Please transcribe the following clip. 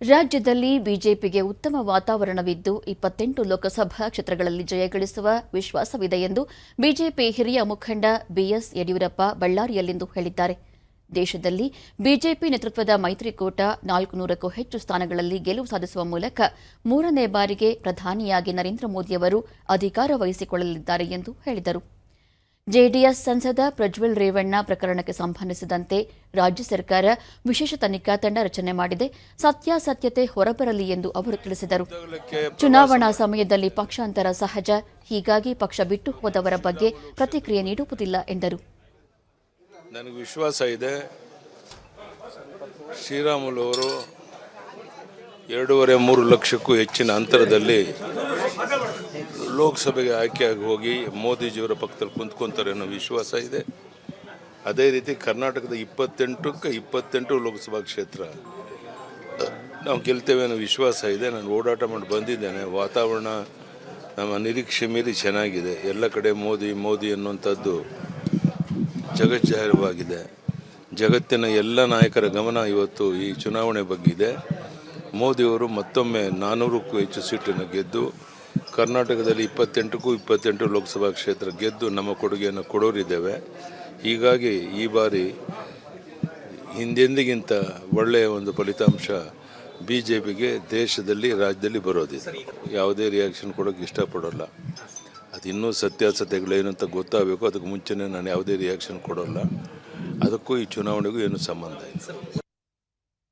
ರಾಜ್ಯದಲ್ಲಿ ಬಿಜೆಪಿಗೆ ಉತ್ತಮ ವಾತಾವರಣವಿದ್ದು ಇಪ್ಪತ್ತೆಂಟು ಲೋಕಸಭಾ ಕ್ಷೇತ್ರಗಳಲ್ಲಿ ಜಯಗಳಿಸುವ ವಿಶ್ವಾಸವಿದೆ ಎಂದು ಬಿಜೆಪಿ ಹಿರಿಯ ಮುಖಂಡ ಬಿಎಸ್ ಯಡಿಯೂರಪ್ಪ ಬಳ್ಳಾರಿಯಲ್ಲಿಂದು ಹೇಳಿದ್ದಾರೆ. ದೇಶದಲ್ಲಿ ಬಿಜೆಪಿ ನೇತೃತ್ವದ ಮೈತ್ರಿಕೂಟ ನಾಲ್ಕು ನೂರಕ್ಕೂ ಹೆಚ್ಚು ಸ್ಥಾನಗಳಲ್ಲಿ ಗೆಲುವು ಸಾಧಿಸುವ ಮೂಲಕ ಮೂರನೇ ಬಾರಿಗೆ ಪ್ರಧಾನಿಯಾಗಿ ನರೇಂದ್ರ ಮೋದಿಯವರು ಅಧಿಕಾರ ವಹಿಸಿಕೊಳ್ಳಲಿದ್ದಾರೆ ಎಂದು ಹೇಳಿದರು. ಜೆಡಿಎಸ್ ಸಂಸದ ಪ್ರಜ್ವಲ್ ರೇವಣ್ಣ ಪ್ರಕರಣಕ್ಕೆ ಸಂಬಂಧಿಸಿದಂತೆ ರಾಜ್ಯ ಸರ್ಕಾರ ವಿಶೇಷ ತನಿಖಾ ತಂಡ ರಚನೆ ಮಾಡಿದೆ. ಸತ್ಯಾಸತ್ಯತೆ ಹೊರಬರಲಿ ಎಂದು ಅವರು ತಿಳಿಸಿದರು. ಚುನಾವಣಾ ಸಮಯದಲ್ಲಿ ಪಕ್ಷಾಂತರ ಸಹಜ. ಹೀಗಾಗಿ ಪಕ್ಷ ಬಿಟ್ಟು ಹೋದವರ ಬಗ್ಗೆ ಪ್ರತಿಕ್ರಿಯೆ ನೀಡುವುದಿಲ್ಲ ಎಂದರು. ನನಗೆ ವಿಶ್ವಾಸ ಇದೆ. ಶ್ರೀರಾಮುಲು ಎರಡೂವರೆ ಮೂರು ಲಕ್ಷಕ್ಕೂ ಹೆಚ್ಚಿನ ಅಂತರದಲ್ಲಿ ಲೋಕಸಭೆಗೆ ಆಯ್ಕೆಯಾಗಿ ಹೋಗಿ ಮೋದಿಜಿಯವರ ಪಕ್ಕದಲ್ಲಿ ಕುಂತ್ಕೊಂತಾರೆ ಅನ್ನೋ ವಿಶ್ವಾಸ ಇದೆ. ಅದೇ ರೀತಿ ಕರ್ನಾಟಕದ ಇಪ್ಪತ್ತೆಂಟಕ್ಕೆ ಇಪ್ಪತ್ತೆಂಟು ಲೋಕಸಭಾ ಕ್ಷೇತ್ರ. ನಾವು ಗೆಲ್ತೇವೆ ಅನ್ನೋ ವಿಶ್ವಾಸ ಇದೆ. ನಾನು ಓಡಾಟ ಮಾಡಿ ಬಂದಿದ್ದೇನೆ. ವಾತಾವರಣ ನಮ್ಮ ನಿರೀಕ್ಷೆ ಮೀರಿ ಚೆನ್ನಾಗಿದೆ. ಎಲ್ಲ ಕಡೆ ಮೋದಿ ಮೋದಿ ಅನ್ನುವಂಥದ್ದು ಜಗಜ್ಜಾಹಿರವಾಗಿದೆ. ಜಗತ್ತಿನ ಎಲ್ಲ ನಾಯಕರ ಗಮನ ಇವತ್ತು ಈ ಚುನಾವಣೆ ಬಗ್ಗೆ ಇದೆ ಮೋದಿಯವರು ಮತ್ತೊಮ್ಮೆ ನಾನ್ನೂರಕ್ಕೂ ಹೆಚ್ಚು ಸೀಟನ್ನು ಗೆದ್ದು ಕರ್ನಾಟಕದಲ್ಲಿ ಇಪ್ಪತ್ತೆಂಟಕ್ಕೂ ಇಪ್ಪತ್ತೆಂಟು ಲೋಕಸಭಾ ಕ್ಷೇತ್ರ ಗೆದ್ದು ನಮ್ಮ ಕೊಡುಗೆಯನ್ನು ಕೊಡೋರಿದ್ದೇವೆ. ಹೀಗಾಗಿ ಈ ಬಾರಿ ಹಿಂದೆಂದಿಗಿಂತ ಒಳ್ಳೆಯ ಒಂದು ಫಲಿತಾಂಶ ಬಿ ಜೆ ಪಿಗೆ ದೇಶದಲ್ಲಿ, ರಾಜ್ಯದಲ್ಲಿ ಬರೋದಿದೆ. ಯಾವುದೇ ರಿಯಾಕ್ಷನ್ ಕೊಡೋಕ್ಕೆ ಇಷ್ಟಪಡೋಲ್ಲ. ಅದು ಇನ್ನೂ ಸತ್ಯಾಸತ್ಯಗಳೇನು ಅಂತ ಗೊತ್ತಾಗಬೇಕು. ಅದಕ್ಕೆ ಮುಂಚೆನೇ ನಾನು ಯಾವುದೇ ರಿಯಾಕ್ಷನ್ ಕೊಡೋಲ್ಲ. ಅದಕ್ಕೂ ಈ ಚುನಾವಣೆಗೂ ಏನು ಸಂಬಂಧ ಇಲ್ಲ.